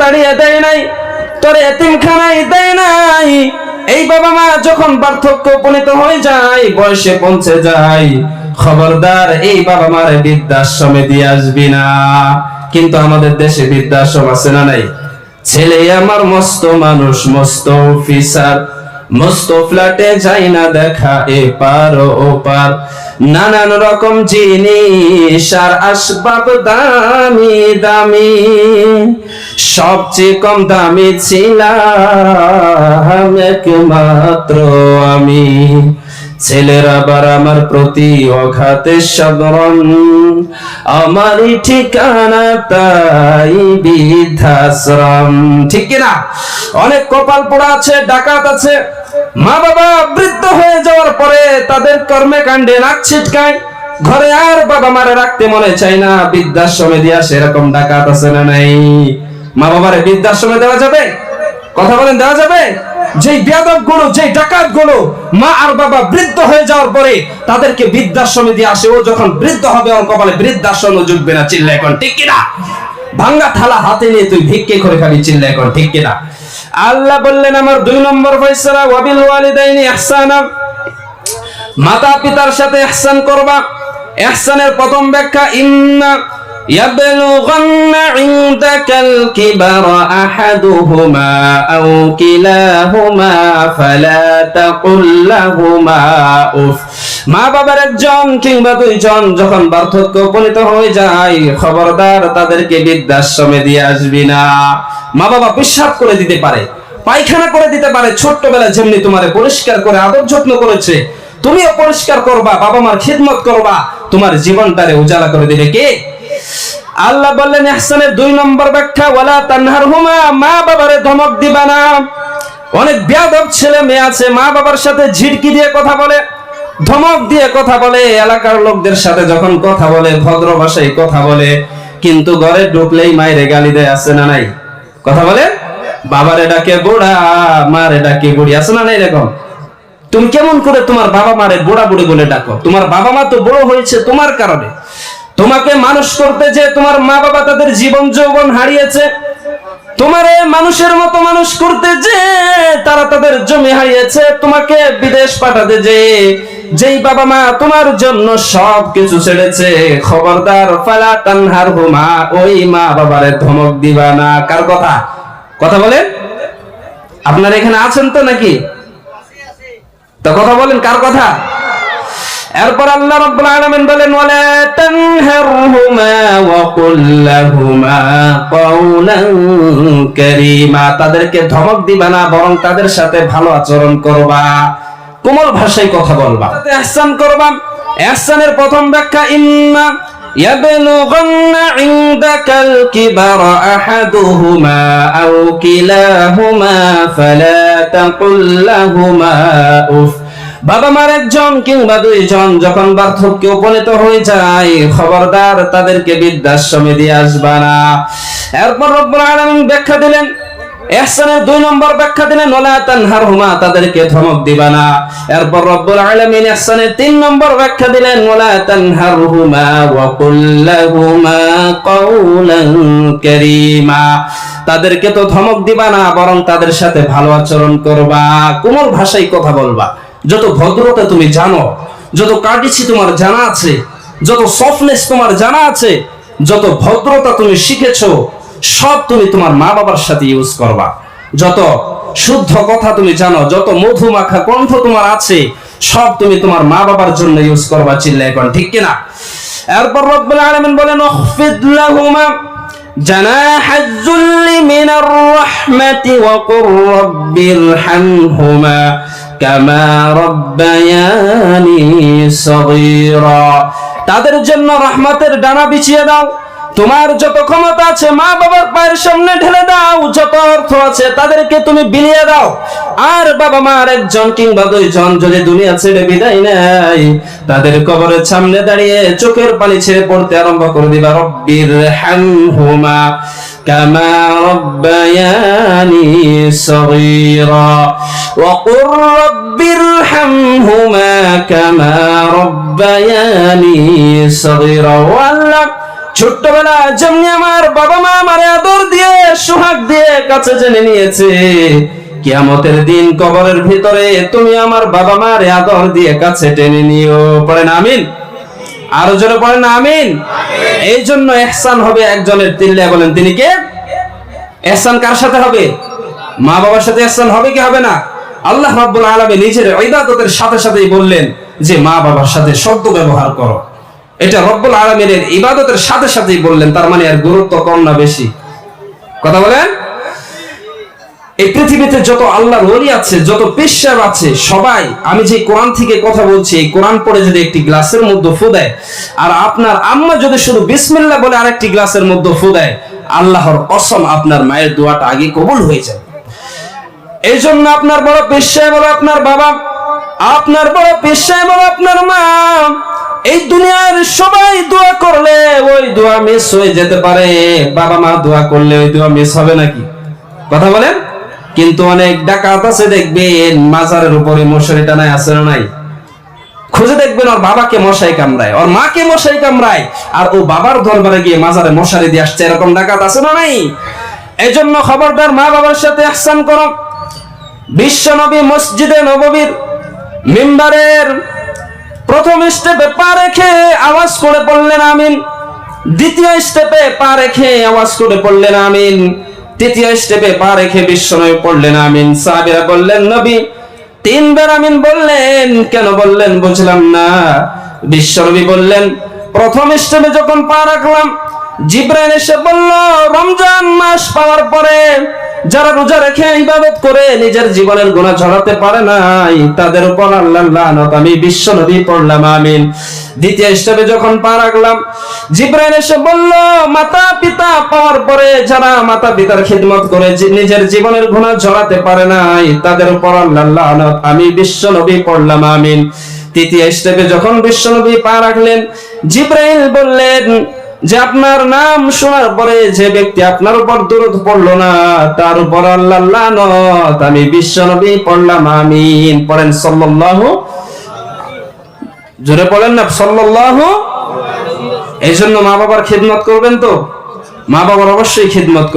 তাড়িয়ে দেয় নাই, তোর এতিমখানায় দেয় নাই। এই বাবা মা যখন পার্থক্য উপনীত হয়ে যায়, বয়সে পৌঁছে যায়, খবরদার এই বাবা মার বৃদ্ধাশ্রমে দিয়ে আসবি না। কিন্তু আমাদের দেশে বৃদ্ধাশ্রম আছে না নাই? ছেলে আমার মস্ত মানুষ, মস্ত অফিসার মস্ত ফ্ল্যাটে যাই না দেখা এ পার ও পার। নানান রকম জিনিস আর আসবাব দামি দামি। সবচেয়ে কম দামি ছিলাম একমাত্র আমি। ছেলের আবার আমার প্রতি অঘাতে সাধারণ আমারই ঠিকানা তাই বৃদ্ধাশ্রম। ঠিক কিনা অনেক কপাল পোড়া আছে, ডাকাত আছে। মা বাবা বৃদ্ধ হয়ে যাওয়ার পরে তাদের কর্মে কাণ্ডে নাক ছিটকায়। ঘরে আর বাবা মারে রাখতে মনে চায় না, বৃদ্ধাশ্রমে দিয়া সেরকম ডাকাত আছে না নাই। মা বাবারে বৃদ্ধাশ্রমে দেওয়া যাবে? কথা বলেন, দেওয়া যাবে? যেই বেদকগুলো, যেই ডাকাতগুলো মা আর বাবা বৃদ্ধ হয়ে যাওয়ার পরে তাদেরকে বৃদ্ধাশ্রমে দিয়ে আসে। ও যখন বৃদ্ধ হবে, ওর কপালে বৃদ্ধাশ্রম জুটবে না চিল্লা এখন, ঠিক কিনা? ভাঙ্গা থালা হাতে নিয়ে তুই ভিক্ষে করে খাবি চিল্লা এখন, ঠিক কিনা? আল্লাহ বললেন, আমার দুই নম্বর ফয়সালা, ওয়াবিল ওয়ালিদাইনি ইহসানা। মাতা পিতার সাথে ইহসান করবা। ইহসানের প্রথম ব্যাখ্যা, ইন্না يبلغن عندك الكبر أحدهما أو كلاهما فلا تقل لهما أف মা বাবার একজন কিংবা দুইজন যখন বার্ধক্য উপনীত হয়ে যায় খবরদার তাদেরকে বৃদ্ধাশ্রমে দিয়ে আসবি না মা বাবা পেশাব করে দিতে পারে পায়খানা করে দিতে পারে ছোট্টবেলায় যেমনি তোমারে পরিষ্কার করে আদর যত্ন করেছে তুমিও পরিষ্কার করবা বাবা মার খিদমত করবা তোমার জীবনটারে উজালা করে দিবে কে আল্লাহ বললেন ইহসানের দুই নম্বর ব্যাখ্যা, ওয়ালা তানহার হুমা মা বাবারে ধমক দিবা না। অনেক বেয়াদব ছেলে মেয়ে আছে, মা বাবার সাথে ঝিড়কি দিয়ে কথা বলে, ধমক দিয়ে কথা বলে, এলাকার লোকদের সাথে যখন কথা বলে, ভদ্র ভাষায় কথা বলে, কিন্তু ঘরে ঢুকলেই মায়ের গালি দেয়, আছে না নাই? কথা বলে? বাবারে ডাকে বুড়া, মারে ডাকে বুড়ি, আছে না নাই এরকম? তুমি কেমন করে তোমার বাবা মারে বুড়া বুড়ি বলে ডাকো? তোমার বাবা মা তো বড় হয়েছে তোমার কারণে। তোমাকে মানুষ করতে যে তোমার মা বাবা তাদের জীবন যৌবন হারিয়েছে, তোমারে মানুষের মতো মানুষ করতে যে তারা তাদের জমি হারিয়েছে, তোমাকে বিদেশ পাঠাতে যে যেই বাবা মা তোমার জন্য সব কিছু ছেড়েছে। খবরদার, ফালা তানহার হুমা, ওই মা বাবারে ধমক দিবা না। কার কথা? কথা বলেন। আপনারা এখানে আছেন তো নাকি? তো কথা বলেন, কার কথা? এরপর আল্লাহ রাব্বুল আলামিন বলেন ওয়ালা তানহারহুমা ওয়া কুল লাহুমা কাওলান কারীমা তাদেরকে ধমক দিবা না বরং তাদের সাথে ভালো আচরণ করবা কোমল ভাষায় কথা বলবা তাতে ইহসান করবা ইহসানের প্রথম ব্যাখ্যা ইন্না يبلغن عندك الكبر أحدهما أو كلاهما فلا تقل لهما أف বাবা মার একজন কিংবা দুইজন যখন বার্ধক্যে উপনীত হয়ে যায়, খবরদার তাদেরকে বৃদ্ধাশ্রমে দিয়ে আসবা না। এরপর রব্বুল আলামিন ব্যাখ্যা দিলেন তাদেরকে তাদেরকে তো ধমক দিবা না, বরং তাদের সাথে ভালো আচরণ করবা, কোমল ভাষায় কথা বলবা। যত ভদ্রতা তুমি জানো যত কাটিছি তোমার জানা আছে যত সফটনেস তোমার জানা আছে যত ভদ্রতা তুমি শিখেছো সব তুমি তোমার মা বাবার সাথে ইউজ করবা যত শুদ্ধ কথা তুমি জানো যত মধু মাখা কণ্ঠ তোমার আছে সব তুমি তোমার মা বাবার জন্য ইউজ করবা চিল্লা এখন ঠিক কিনা এরপর রব্বুল আলামিন বলেন উখফিদ লাহুমা جناح الذل من الرحمة وقل رب ارحمهما كما ربياني صغيرا তাদের জন্য রহমতের ডানা বিছিয়ে দাও তোমার যত ক্ষমতা আছে মা বাবার পায়ের সামনে ঢেলে দাও যত অর্থ আছে তাদেরকে তুমি বিলিয়ে দাও আর বাবা মার একজন কিংবা দুইজন যদি দুনিয়া ছেড়ে বিদায় নেয় তাদের কবরের সামনে দাঁড়িয়ে চোখের পানি ছেড়ে পড়তে আরম্ভ করে দিবা রব্বির হামহুমা كما ربياني صغيرا وقل رب ارحمهما كما ربياني صغيرا والله ছোট্টবেলা যেমনি আমার বাবা মা আমার আদর দিয়ে, সোহাগ দিয়ে কাছে জেনে নিয়েছে, কিয়ামতের দিন কবরের ভিতরে তুমি আমার বাবা মার আদর দিয়ে কাছে টেনে নিও। আমিন? আরও জোরে আমিন? এই জন্য এহসান হবে একজনের তিল্লা। বলেন, তিনি কে? এহসান কার সাথে হবে? মা বাবার সাথে এহসান হবে কি হবে না? আল্লাহ রাব্বুল আলামিন নিজের ইবাদতের সাথে সাথেই বললেন যে, মা বাবার সাথে শব্দ ব্যবহার করো। এটা রব্বুল আলামিনের ইবাদতের সাথে সাথেই বললেন, তার মানে আর গুরুত্ব কম না বেশি। কথা বলেন? এই পৃথিবীতে যত আল্লাহর ওলি আছে, যত পেশাব আছে, সবাই, আমি যে কোরআন থেকে কথা বলছি, এই কোরআন পড়ে যদি একটি গ্লাসের মধ্যে ফু দেয়, আর আপনার আম্মা যদি শুধু বিসমিল্লাহ বলে আরেকটি গ্লাসের মধ্যে ফু দেয়, আল্লাহর কসম আপনার মায়ের দোয়াটা আগে কবুল হয়ে যায় এই জন্য আপনার বড় পেশায় বলো আপনার বাবা আপনার বড় পেশায় বলো আপনার মা, এই দুনিয়ার সবাই দোয়া করলে ওই দোয়া মিস হয়ে যেতে পারে। বাবা মা দোয়া করলে ওই দোয়া মিস হবে নাকি? কথা বলেন? কিন্তু অনেক ডাকাত আছে দেখবেন, মাজারের উপরে মশারি টানায় আছে না নাই? খুঁজে দেখবেন ওর বাবাকে মশাই কামড়ায়, ওর মাকে মশাই কামড়ায়, আর ও বাবার দরবারে গিয়ে মাজারে মশারি দিয়ে আসছে, এরকম ডাকাত আছে না নাই? এই জন্য খবরদার মা বাবার সাথে আহসান করো। বিশ্ব নবী, মসজিদে নববীর মিম্বারের প্রথম স্টেপে পা রেখে আওয়াজ করে পড়লেন আমিন। দ্বিতীয় স্টেপে পা রেখে আওয়াজ করে পড়লেন আমিন। তৃতীয় স্টেপে পা রেখে বিশ্বনবী পড়লেন আমিন। সাহাবীরা বললেন, নবী। তিনবার আমিন বললেন, কেন বললেন? বুঝলাম না। বিশ্বনবী বললেন, প্রথম স্টেপে যখন পা রাখলাম, জিব্রাইল এসে বলল, রমজান মাস পাওয়ার পরে যারা রোজা রেখে ইবাদত করে নিজের জীবনের গুণা ঝরাতে পারে নাই, তাদের উপর আল্লাহ আমি বিশ্ব নবী পড়লাম, আমিন। দ্বিতীয় স্টেপে যখন পা রাখলাম, জিব্রাইল এসে বলল, মাতা পিতা পাওয়ার পরে যারা মাতা পিতার খিদমত করে নিজের জীবনের গুণা ঝরাতে পারে নাই, তাদের উপর আল্লাহ আমি বিশ্ব নবী পড়লাম, আমিন। তৃতীয় স্টেপে যখন বিশ্ব নবী পা রাখলেন, জিব্রাইল বললেন যে আপনার নাম শোনার পরে যে ব্যক্তি আপনার উপর দূরত পড়ল না, তার উপর আল্লাহ আমি বিশ্ব নবী পড়লাম, আমিন পড়েন সাল্লাল্লাহু জোরে পড়েন না, সাল্লাল্লাহু এই জন্য মা বাবার খিদমত করবেন তো মা বাবার অবশ্যই খিদমত।